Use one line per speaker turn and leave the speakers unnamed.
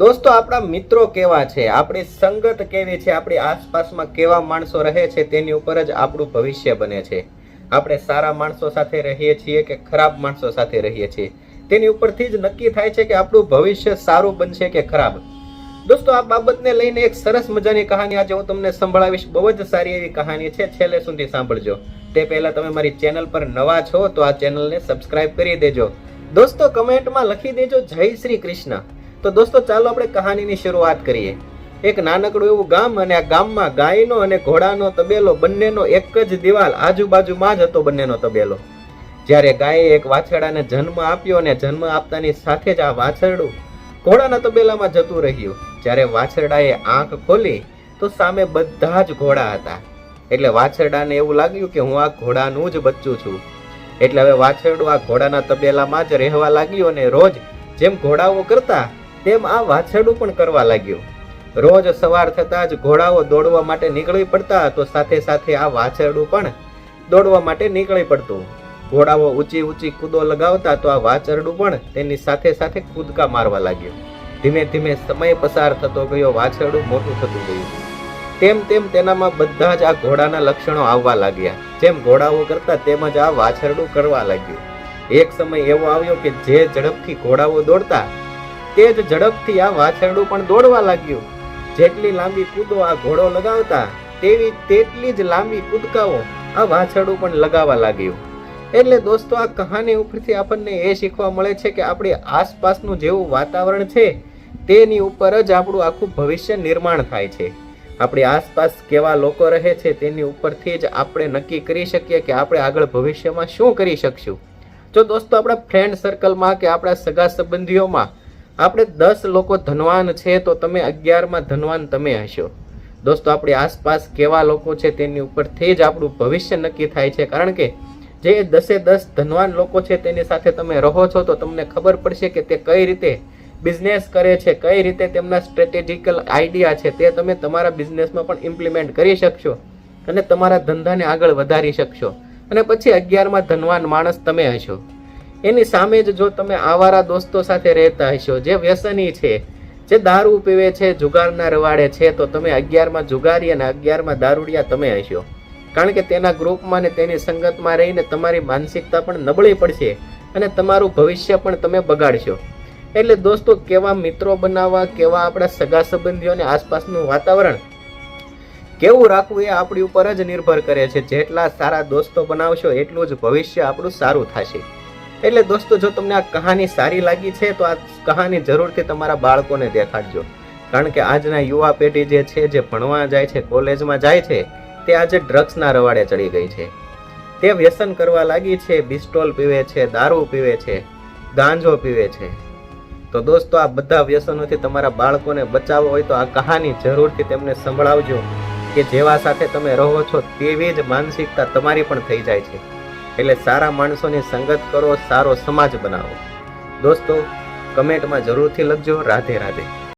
દોસ્તો, આપણા મિત્રો કેવા છે? આપણી સંગત કેવી છે? આપણી આસપાસમાં કેવા માણસો રહે છે? તેની ઉપર જ આપણું ભવિષ્ય બને છે. આપણે સારા માણસો સાથે રહીએ છીએ કે ખરાબ માણસો સાથે રહીએ છીએ? તેની ઉપરથી જ નક્કી થાય છે કે આપણું ભવિષ્ય સારું બનશે કે ખરાબ. દોસ્તો, આ બાબતને લઈને એક સરસ મજાની કહાની આજે હું તમને સંભળાવીશ. બહુ જ સારી એવી કહાની છે. છેલ્લે સુધી સાંભળજો. તે પહેલાં તમે મારી ચેનલ પર નવા છો તો આ ચેનલને સબસ્ક્રાઇબ કરી દેજો. દોસ્તો, કમેન્ટમાં લખી દેજો જય શ્રી કૃષ્ણ. તો દોસ્તો, ચાલો આપણે કહાનીની શરૂઆત કરીએ. એક નાનકડું એવું ગામ અને આ ગામમાં ગાયનો અને ઘોડાનો તબેલો બંનેનો એક જ દિવાલ આજુબાજુમાં જ હતો બંનેનો તબેલો. જ્યારે ગાયે એક વાછરડાને જન્મ આપ્યો અને જન્મ આપતાની સાથે જ આ વાછરડું ઘોડાના તબેલામાં જતું રહ્યું. જ્યારે વાછરડાએ આંખ ખોલી તો સામે બધા જ ઘોડા હતા. એટલે વાછરડાને એવું લાગ્યું કે હું આ ઘોડાનું જ બચ્ચું છું. એટલે હવે વાછરડું આ ઘોડાના તબેલામાં જ રહેવા લાગ્યું અને રોજ જેમ ઘોડાઓ કરતા તેમ આ વાછરડું પણ કરવા લાગ્યું. રોજ સવાર થતાં જ ઘોડાઓ દોડવા માટે નીકળી પડતા તો સાથે સાથે આ વાછરડું પણ દોડવા માટે નીકળી પડતું. ઘોડાઓ ઊંચી ઊંચી કૂદો લગાવતા તો આ વાછરડું પણ તેની સાથે સાથે કૂદકા મારવા લાગ્યું. ધીમે ધીમે સમય પસાર થતો ગયો, વાછરડું મોટું થતું ગયું. તેમ તેમ તેનામાં બધા જ આ ઘોડાના લક્ષણો આવવા લાગ્યા. જેમ ઘોડાઓ કરતા તેમ જ આ વાછરડું કરવા લાગ્યું. એક સમય એવો આવ્યો કે જે ઝડપથી ઘોડાઓ દોડતા તે જ ઝડપથી આ વાછરડું પણ દોડવા લાગ્યું. જેટલી લાંબી કૂદો આ ઘોડો લગાવતા, તેવી તેટલી જ લાંબી કૂદકાઓ આ વાછરડું પણ લગાવવા લાગ્યું. એટલે દોસ્તો, આ કહાની ઉપરથી આપણને એ શીખવા મળે છે કે આપણી આસપાસનું જેવું વાતાવરણ છે, તેની ઉપર જ આપણું આખું ભવિષ્ય નિર્માણ થાય છે. આપણી આસપાસ કેવા લોકો રહે છે, તેની ઉપરથી જ આપણે નક્કી કરી શકીએ કે આપણે આગળ ભવિષ્યમાં શું કરી શકશું. જો દોસ્તો, આપણા ફ્રેન્ડ સર્કલમાં કે આપણા સગા સંબંધીઓમાં આપણે દસ લોકો ધનવાન છે તો તમે અગિયારમાં ધનવાન તમે હશો. દોસ્તો, આપણી આસપાસ કેવા લોકો છે તેની ઉપરથી જ આપણું ભવિષ્ય નક્કી થાય છે. કારણ કે જે દસે દસ ધનવાન લોકો છે તેની સાથે તમે રહો છો તો તમને ખબર પડશે કે તે કઈ રીતે બિઝનેસ કરે છે, કઈ રીતે તેમના સ્ટ્રેટેજિકલ આઈડિયા છે તે તમે તમારા બિઝનેસમાં પણ ઇમ્પ્લિમેન્ટ કરી શકશો અને તમારા ધંધાને આગળ વધારી શકશો. અને પછી અગિયારમાં ધનવાન માણસ તમે હશો. એની સામે જ જો તમે આવારા દોસ્તો સાથે રહેતા હશો, જે વ્યસની છે, જે દારૂ પીવે છે, જુગારના રવાડે છે, તો તમે અગિયારમાં જુગારી અને અગિયારમાં દારૂડિયા તમે હશો. કારણ કે તેના ગ્રુપમાં ને તેની સંગતમાં રહીને તમારી માનસિકતા પણ નબળી પડશે અને તમારું ભવિષ્ય પણ તમે બગાડશો. એટલે દોસ્તો, કેવા મિત્રો બનાવવા, કેવા આપણા સગા સંબંધીઓને આસપાસનું વાતાવરણ, કેવું રાખવું એ આપણી ઉપર જ નિર્ભર કરે છે. જેટલા સારા દોસ્તો બનાવશો, એટલું જ ભવિષ્ય આપણું સારું થશે. એટલે દોસ્તો, જો તમને આ કહાની સારી લાગી છે, તો આ કહાની જરૂરથી તમારા બાળકોને દેખાડજો. કારણ કે આજના યુવા પેઢી જે છે, જે ભણવા જાય છે, કોલેજમાં જાય છે, તે આજે ડ્રગ્સના રવાડે ચડી ગઈ છે. તે વ્યસન કરવા લાગી છે બિસ્ટોલ પીવે છે, દારૂ પીવે છે, ગાંજો પીવે છે. તો દોસ્તો, આ બધા વ્યસનોથી તમારા બાળકોને બચાવવો હોય તો આ કહાની જરૂરથી તેમને સંભળાવજો, કે જેવા સાથે તમે રહો છો, તેવી જ માનસિકતા તમારી પણ થઈ જાય છે. એટલે સારા માણસોની સંગત કરો સારો સમાજ બનાવો. દોસ્તો કમેન્ટમાં જરૂરથી લખજો. રાધે રાધે.